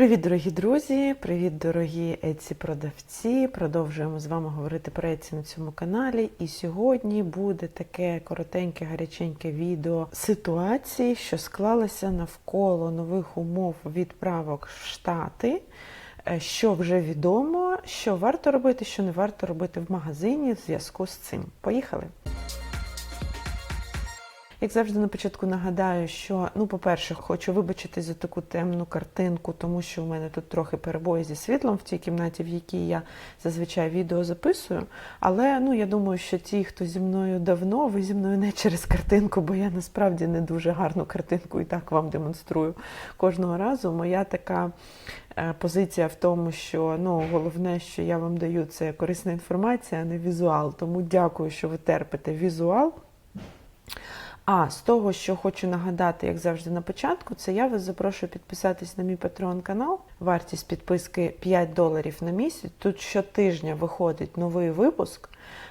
Привіт, дорогі друзі! Привіт, дорогі Еці продавці! Продовжуємо з вами говорити про Еці на цьому каналі. І сьогодні буде таке коротеньке, гаряченьке відео ситуації, що склалися навколо нових умов відправок в Штати. Е, Що вже відомо, що варто робити, що не варто робити в магазині в зв'язку з цим. Поїхали! Як завжди на початку нагадаю, що ну, по-перше, хочу вибачити за таку темну картинку, тому що у мене тут трохи перебої зі світлом в тій кімнаті, в якій я зазвичай відео записую. Але ну я думаю, що ті, хто зі мною давно, ви зі мною не через картинку, бо я насправді не дуже гарну картинку і так вам демонструю кожного разу. Моя така е, позиція в тому, що ну головне, що я вам даю, це корисна інформація, а не візуал. Тому дякую, що ви терпите візуал. А з того, що хочу нагадати, як завжди на початку, це я вас запрошую підписатись на мій Patreon канал. Вартість підписки 5 доларів на місяць. Тут щотижня виходить новий випуск.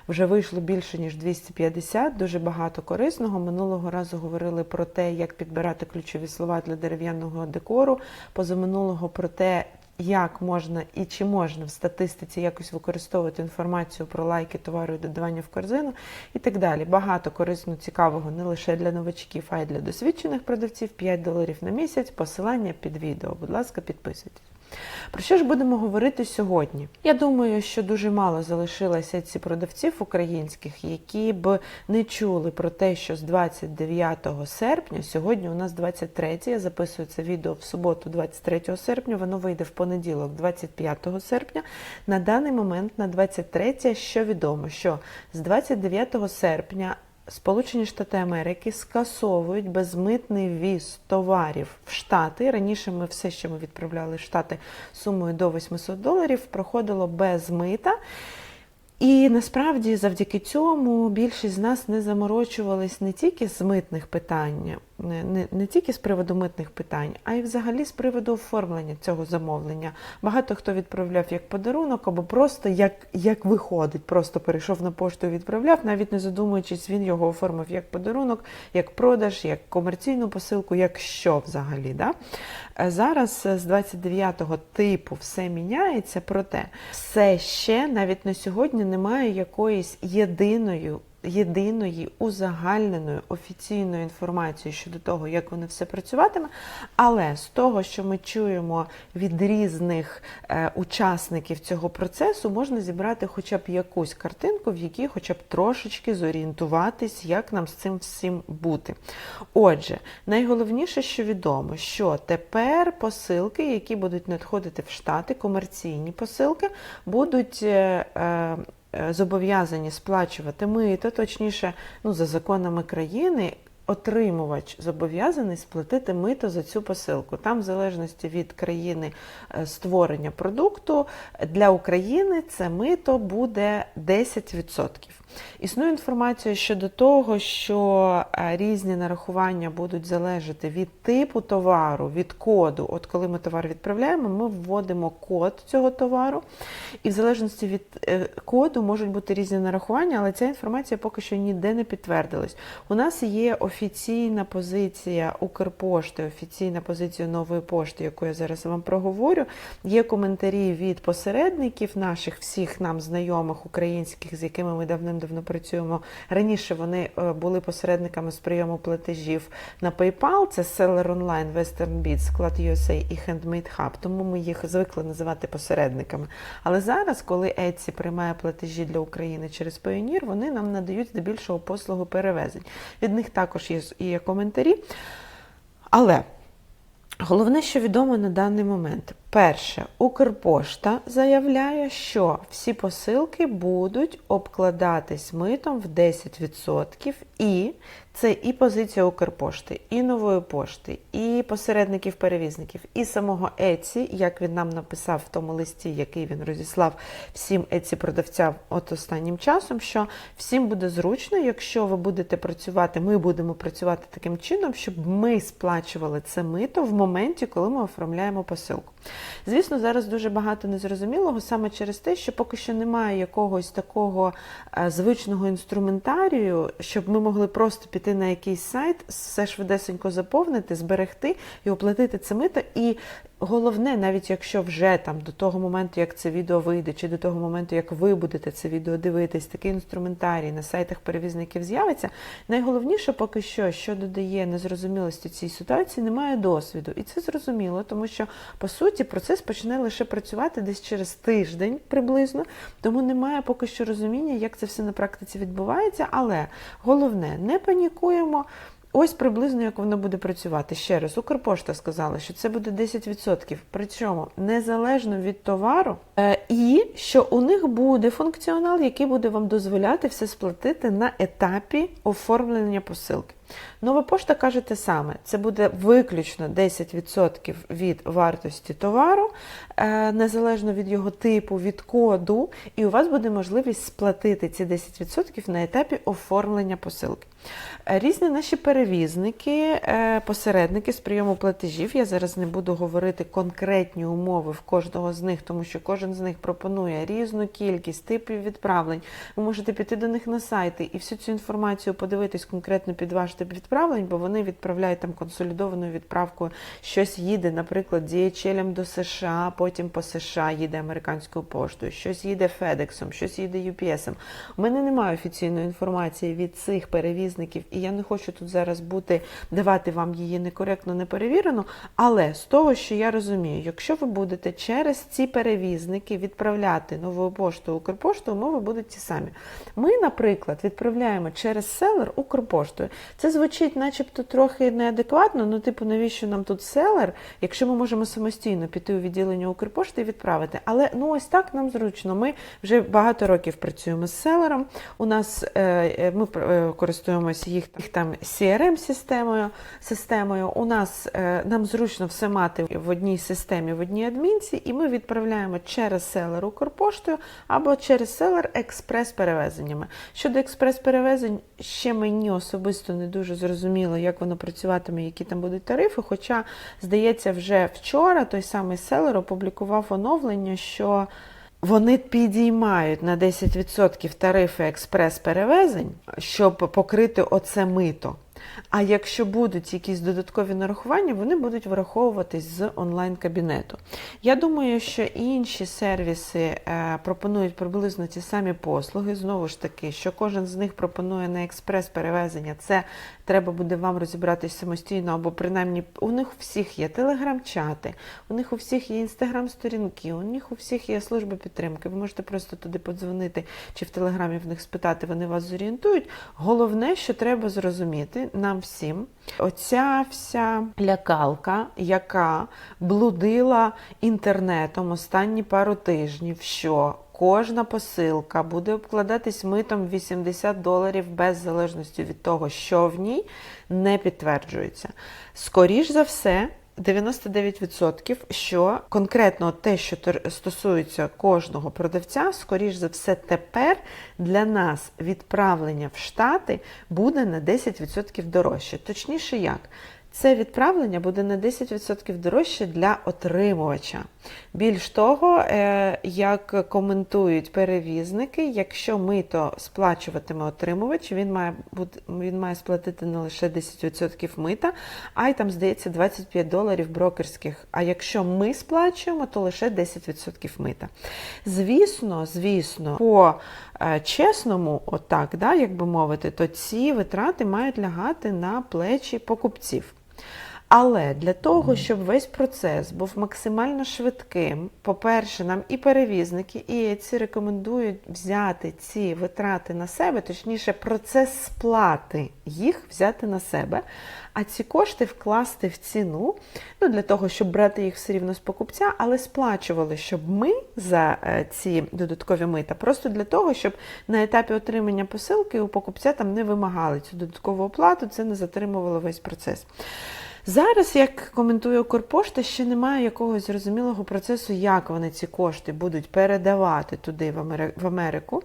Вже вийшло більше ніж 250, дуже багато корисного. Минулого разу говорили про те, як підбирати ключові слова для дерев'яного декору. Позаминулого про те, як можна і чи можна в статистиці якось використовувати інформацію про лайки товару і додавання в корзину і так далі. Багато корисно цікавого не лише для новачків, а й для досвідчених продавців. 5 доларів на місяць. Посилання під відео. Будь ласка, підписуйтесь. Про що ж будемо говорити сьогодні? Я думаю, що дуже мало залишилося ці продавців українських, які б не чули про те, що з 29 серпня, сьогодні у нас 23, я записую це відео в суботу, 23 серпня, воно вийде в понеділок, 25 серпня. На даний момент, на 23, що відомо, що з 29 серпня Сполучені Штати Америки скасовують безмитний віз товарів в Штати. Раніше ми все, що ми відправляли в Штати сумою до 800 доларів, проходило без мита. І насправді завдяки цьому більшість з нас не заморочувались не тільки з митних питань, не, не, не тільки з приводу митних питань, а й взагалі з приводу оформлення цього замовлення. Багато хто відправляв як подарунок, або просто як, як виходить, просто перейшов на пошту відправляв, навіть не задумуючись, він його оформив як подарунок, як продаж, як комерційну посилку, як що взагалі. Да? Зараз з 29-го типу все міняється, проте все ще навіть на сьогодні немає якоїсь єдиної. Єдиної узагальненої офіційної інформації щодо того, як воно все працюватиме, але з того, що ми чуємо від різних е, учасників цього процесу, можна зібрати хоча б якусь картинку, в якій хоча б трошечки зорієнтуватись, як нам з цим всім бути. Отже, найголовніше, що відомо, що тепер посилки, які будуть надходити в Штати, комерційні посилки, будуть. Е, е, зобов'язані сплачувати мито, точніше, ну, за законами країни. Отримувач зобов'язаний сплатити мито за цю посилку. Там, в залежності від країни створення продукту, для України це мито буде 10%. Існує інформація щодо того, що різні нарахування будуть залежати від типу товару, від коду. От коли ми товар відправляємо, ми вводимо код цього товару, і в залежності від коду можуть бути різні нарахування, але ця інформація поки що ніде не підтвердилась. У нас є офіційна позиція Укрпошти, офіційна позиція нової пошти, яку я зараз вам проговорю. Є коментарі від посередників наших, всіх нам знайомих українських, з якими ми давним-давно працюємо. Раніше вони були посередниками з прийому платежів на PayPal, це Seller Online, Western Bits, Склад USA і Handmade Hub, тому ми їх звикли називати посередниками. Але зараз, коли Etsy приймає платежі для України через Payoneer, вони нам надають здебільшого послугу перевезень. Від них також є, є коментарі. Але головне, що відомо на даний момент. Перше, Укрпошта заявляє, що всі посилки будуть обкладатись митом в 10%, і це і позиція Укрпошти, і нової пошти, і посередників-перевізників, і самого Еці, як він нам написав в тому листі, який він розіслав всім Еці продавцям от останнім часом, що всім буде зручно, якщо ви будете працювати, ми будемо працювати таким чином, щоб ми сплачували це мито в моменті, коли ми оформляємо посилку. Звісно, зараз дуже багато незрозумілого саме через те, що поки що немає якогось такого звичного інструментарію, щоб ми могли просто піти на якийсь сайт, все швидесенько заповнити, зберегти і оплатити це мито. І головне, навіть якщо вже там до того моменту, як це відео вийде, чи до того моменту, як ви будете це відео дивитись, такий інструментарій на сайтах перевізників з'явиться. Найголовніше поки що, що додає незрозумілості цій ситуації, немає досвіду. І це зрозуміло, тому що по суті процес почне лише працювати десь через тиждень приблизно, тому немає поки що розуміння, як це все на практиці відбувається. Але головне, не панікуємо. Ось приблизно як воно буде працювати. Ще раз, Укрпошта сказала, що це буде 10%, причому незалежно від товару, е, і що у них буде функціонал, який буде вам дозволяти все сплатити на етапі оформлення посилки. Нова пошта каже те саме: це буде виключно 10% від вартості товару, е, незалежно від його типу, від коду, і у вас буде можливість сплатити ці 10% на етапі оформлення посилки. Е, Різні наші перевізники, е, посередники з прийому платежів. Я зараз не буду говорити конкретні умови в кожного з них, тому що кожен з них пропонує різну кількість типів відправлень. Ви можете піти до них на сайти і всю цю інформацію подивитись конкретно під ваш тип відправлень, бо вони відправляють там консолідованою відправкою. Щось їде, наприклад, DHL до США, потім по США їде американською поштою, щось їде FedEx, щось їде UPS. У мене немає офіційної інформації від цих перевізників, і я не хочу тут зараз бути давати вам її некоректно, неперевірено. Але з того, що я розумію, якщо ви будете через ці перевізники відправляти новою поштою Укрпошту, умови будуть ті самі. Ми, наприклад, відправляємо через селер Укрпоштою. Це звучить, начебто, трохи неадекватно. Ну, типу, навіщо нам тут селер, якщо ми можемо самостійно піти у відділення Укрпошти і відправити. Але ну ось так нам зручно. Ми вже багато років працюємо з селером. У нас е, е, ми е, користуємося їх, їх там CRM-системою. Системою. У нас е, нам зручно все мати в одній системі, в одній адмінці, і ми відправляємо через селер Укрпоштою або через селер експрес-перевезеннями. Щодо експрес-перевезень, ще мені особисто не дуже зрозуміло, як воно працюватиме, які там будуть тарифи. Хоча, здається, вже вчора той самий селер опублікував оновлення, що вони підіймають на 10% тарифи експрес-перевезень, щоб покрити оце мито. А якщо будуть якісь додаткові нарахування, вони будуть враховуватись з онлайн-кабінету. Я думаю, що інші сервіси е, пропонують приблизно ті самі послуги. Знову ж таки, що кожен з них пропонує на експрес-перевезення, це треба буде вам розібратись самостійно, або принаймні у них у всіх є телеграм-чати, у них у всіх є інстаграм-сторінки, у них у всіх є служба підтримки. Ви можете просто туди подзвонити чи в телеграмі в них спитати, вони вас зорієнтують. Головне, що треба зрозуміти нам всім, оця вся лякалка, яка блудила інтернетом останні пару тижнів, що кожна посилка буде обкладатись митом 80 доларів без залежності від того, що в ній, не підтверджується. Скоріш за все. 99%, що конкретно те, що стосується кожного продавця, скоріш за все, тепер для нас відправлення в Штати буде на 10% дорожче. Точніше, як? Це відправлення буде на 10% дорожче для отримувача. Більш того, е, як коментують перевізники, якщо мито сплачуватиме отримувач, він має він має сплатити не лише 10% мита, а й там, здається, 25 доларів брокерських. А якщо ми сплачуємо, то лише 10% мита. Звісно, звісно, по е, чесному, отак, да, як би мовити, то ці витрати мають лягати на плечі покупців. Але для того, щоб весь процес був максимально швидким, по-перше, нам і перевізники, і ці рекомендують взяти ці витрати на себе, точніше, процес сплати їх взяти на себе, а ці кошти вкласти в ціну, ну для того, щоб брати їх все рівно з покупця, але сплачували, щоб ми за ці додаткові мита, просто для того, щоб на етапі отримання посилки у покупця там не вимагали цю додаткову оплату, це не затримувало весь процес. Зараз, як коментує Укрпошта, ще немає якогось зрозумілого процесу, як вони ці кошти будуть передавати туди в Америку.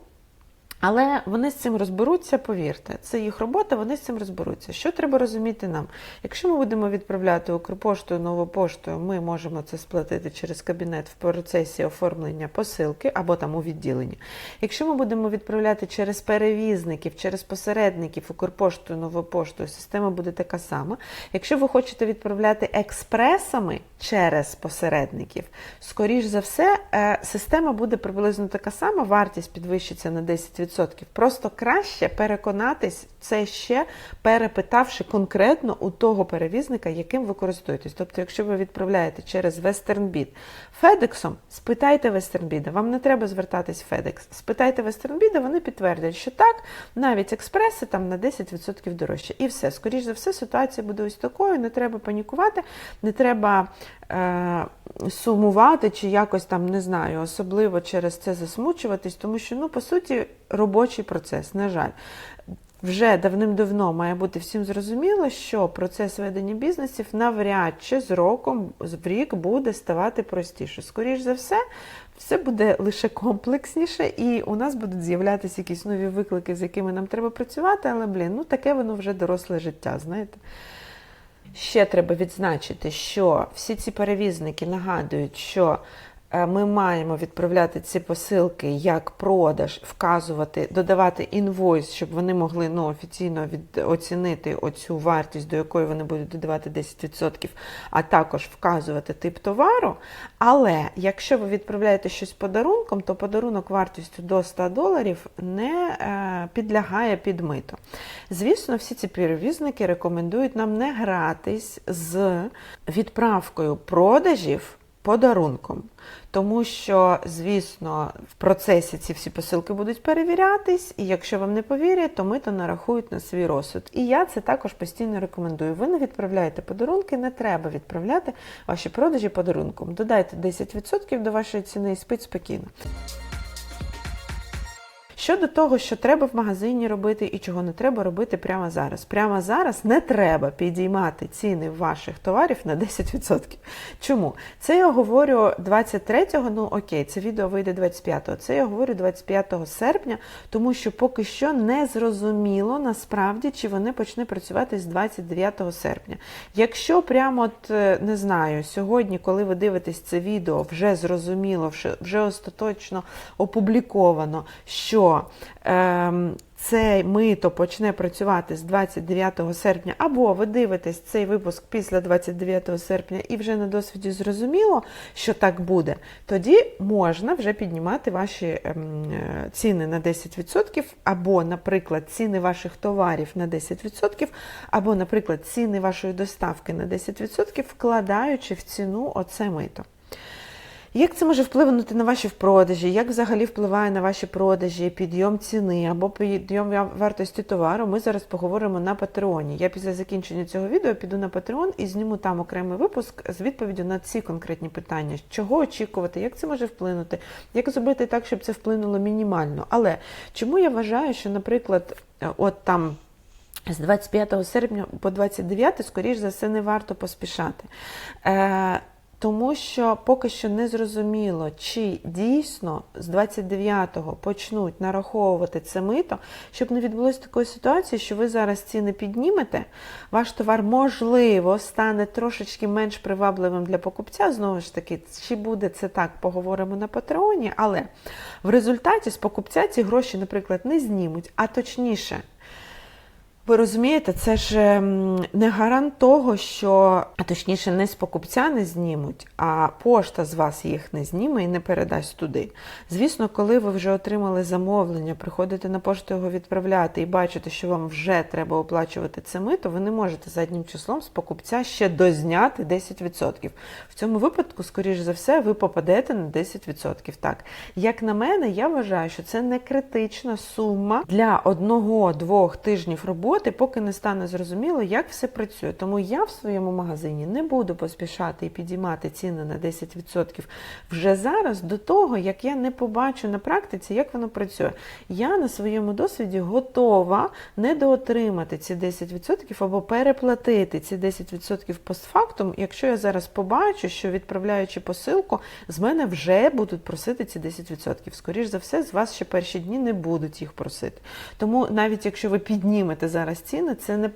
Але вони з цим розберуться, повірте, це їх робота, вони з цим розберуться. Що треба розуміти нам? Якщо ми будемо відправляти Укрпоштою, новою поштою, ми можемо це сплатити через кабінет в процесі оформлення посилки або там у відділенні. Якщо ми будемо відправляти через перевізників, через посередників Укрпоштою, новою поштою, система буде така сама. Якщо ви хочете відправляти експресами через посередників, скоріш за все, е, система буде приблизно така сама, вартість підвищиться на 10%. Просто краще переконатись це ще перепитавши конкретно у того перевізника, яким ви користуєтесь. Тобто, якщо ви відправляєте через WesternBit Федексом, спитайте WesternBit, вам не треба звертатись в FedEx. Спитайте WesternBit, вони підтвердять, що так, навіть експреси там на 10% дорожче. І все. Скоріше за все, ситуація буде ось такою, не треба панікувати, не треба е, сумувати чи якось там, не знаю, особливо через це засмучуватись, тому що, ну, по суті, робочий процес, на жаль. Вже давним-давно має бути всім зрозуміло, що процес ведення бізнесів навряд чи з роком в рік буде ставати простіше. Скоріше за все, все буде лише комплексніше, і у нас будуть з'являтися якісь нові виклики, з якими нам треба працювати, але, блін, ну таке воно вже доросле життя, знаєте. Ще треба відзначити, що всі ці перевізники нагадують, що ми маємо відправляти ці посилки як продаж, вказувати, додавати інвойс, щоб вони могли ну, офіційно від, оцінити оцю вартість, до якої вони будуть додавати 10%, а також вказувати тип товару. Але якщо ви відправляєте щось подарунком, то подарунок вартістю до 100 доларів не е, підлягає під мито. Звісно, всі ці перевізники рекомендують нам не гратись з відправкою продажів подарунком. Тому що, звісно, в процесі ці всі посилки будуть перевірятись, і якщо вам не повірять, то мито нарахують на свій розсуд. І я це також постійно рекомендую. Ви не відправляєте подарунки, не треба відправляти ваші продажі подарунком. Додайте 10% до вашої ціни і спить спокійно. Щодо того, що треба в магазині робити і чого не треба робити прямо зараз. Прямо зараз не треба підіймати ціни ваших товарів на 10%. Чому? Це я говорю 23-го, ну окей, це відео вийде 25-го. Це я говорю 25 серпня, тому що поки що не зрозуміло насправді, чи вони почне працювати з 29 серпня. Якщо прямо от е, не знаю, сьогодні, коли ви дивитесь це відео, вже зрозуміло, вже остаточно опубліковано, що ем, цей мито почне працювати з 29 серпня, або ви дивитесь цей випуск після 29 серпня і вже на досвіді зрозуміло, що так буде, тоді можна вже піднімати ваші е, ціни на 10%, або, наприклад, ціни ваших товарів на 10%, або, наприклад, ціни вашої доставки на 10%, вкладаючи в ціну оце мито. Як це може впливнути на ваші продажі? Як взагалі впливає на ваші продажі, підйом ціни або підйом вартості товару? Ми зараз поговоримо на Патреоні. Я після закінчення цього відео піду на Патреон і зніму там окремий випуск з відповіддю на ці конкретні питання, чого очікувати, як це може вплинути, як зробити так, щоб це вплинуло мінімально. Але чому я вважаю, що, наприклад, от там. З 25 серпня по 29, скоріш за все, не варто поспішати. Тому що поки що не зрозуміло, чи дійсно з 29-го почнуть нараховувати це мито, щоб не відбулося такої ситуації, що ви зараз ціни піднімете, ваш товар, можливо, стане трошечки менш привабливим для покупця. Знову ж таки, чи буде це так, поговоримо на Патреоні, але в результаті з покупця ці гроші, наприклад, не знімуть, а точніше. Ви розумієте, це ж ем, не гарант того, що, а точніше, не з покупця не знімуть, а пошта з вас їх не зніме і не передасть туди. Звісно, коли ви вже отримали замовлення, приходите на пошту його відправляти і бачите, що вам вже треба оплачувати це мито, ви не можете заднім числом з покупця ще дозняти 10%. В цьому випадку, скоріш за все, ви попадете на 10%. Так, як на мене, я вважаю, що це не критична сума для одного-двох тижнів роботи роботи, поки не стане зрозуміло, як все працює. Тому я в своєму магазині не буду поспішати і підіймати ціни на 10% вже зараз до того, як я не побачу на практиці, як воно працює. Я на своєму досвіді готова недоотримати ці 10% або переплатити ці 10% постфактум, якщо я зараз побачу, що відправляючи посилку, з мене вже будуть просити ці 10%. Скоріше за все, з вас ще перші дні не будуть їх просити. Тому навіть якщо ви піднімете зараз ціни, це не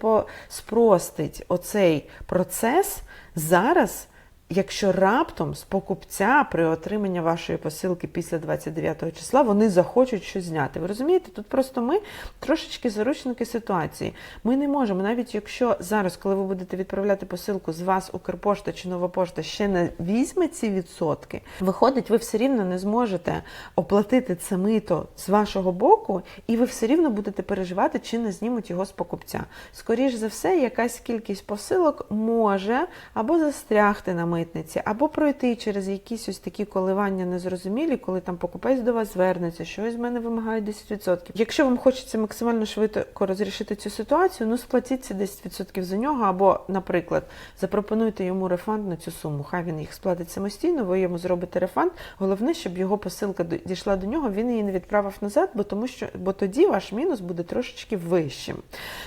спростить оцей процес зараз. Якщо раптом з покупця при отриманні вашої посилки після 29 числа вони захочуть щось зняти. Ви розумієте? Тут просто ми трошечки заручники ситуації. Ми не можемо, навіть якщо зараз, коли ви будете відправляти посилку, з вас Укрпошта чи Нова пошта ще не візьме ці відсотки, виходить, ви все рівно не зможете оплатити це мито з вашого боку, і ви все рівно будете переживати, чи не знімуть його з покупця. Скоріше за все, якась кількість посилок може або застрягти на митниці, або пройти через якісь ось такі коливання незрозумілі, коли там покупець до вас звернеться, щось з мене вимагає 10%. Якщо вам хочеться максимально швидко розрішити цю ситуацію, ну сплатіть ці 10% за нього, або, наприклад, запропонуйте йому рефанд на цю суму. Хай він їх сплатить самостійно, ви йому зробите рефанд. Головне, щоб його посилка дійшла до нього, він її не відправив назад, бо тому що бо тоді ваш мінус буде трошечки вищим.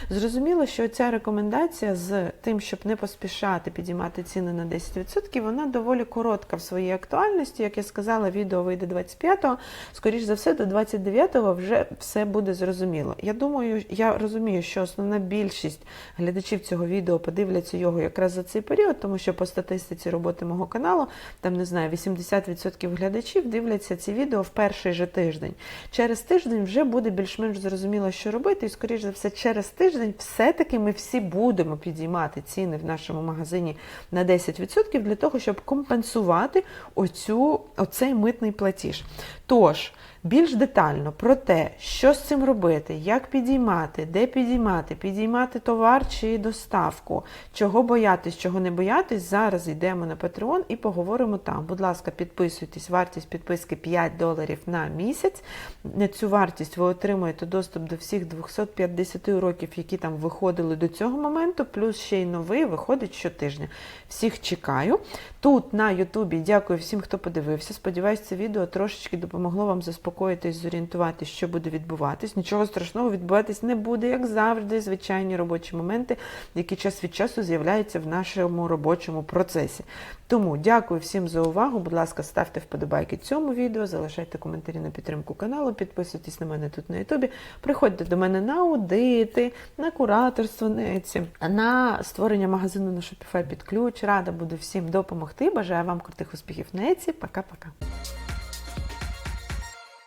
Зрозуміло, що ця рекомендація з тим, щоб не поспішати підіймати ціни на 10% вона доволі коротка в своїй актуальності. Як я сказала, відео вийде 25-го. Скоріше за все, до 29-го вже все буде зрозуміло. Я думаю, я розумію, що основна більшість глядачів цього відео подивляться його якраз за цей період, тому що по статистиці роботи мого каналу, там не знаю, 80% глядачів дивляться ці відео в перший же тиждень. Через тиждень вже буде більш-менш зрозуміло, що робити, і, скоріш за все, через тиждень все-таки ми всі будемо підіймати ціни в нашому магазині на 10% для того, щоб компенсувати оцю, оцей митний платіж. Тож, більш детально про те, що з цим робити, як підіймати, де підіймати, підіймати товар чи доставку, чого боятись, чого не боятись, зараз йдемо на Patreon і поговоримо там. Будь ласка, підписуйтесь, вартість підписки 5 доларів на місяць. На цю вартість ви отримуєте доступ до всіх 250 уроків, які там виходили до цього моменту, плюс ще й новий виходить щотижня. Всіх чекаю. Тут на Ютубі дякую всім, хто подивився. Сподіваюсь, це відео трошечки допомогло вам заспокоїтись, зорієнтуватись, що буде відбуватись. Нічого страшного відбуватись не буде, як завжди, звичайні робочі моменти, які час від часу з'являються в нашому робочому процесі. Тому дякую всім за увагу. Будь ласка, ставте вподобайки цьому відео, залишайте коментарі на підтримку каналу, підписуйтесь на мене тут на Ютубі. Приходьте до мене на аудити, на кураторство неці, на створення магазину на Shopify під ключ. Рада буду всім допомогти. Бажаю вам крутих успіхів неці. Пока-пока.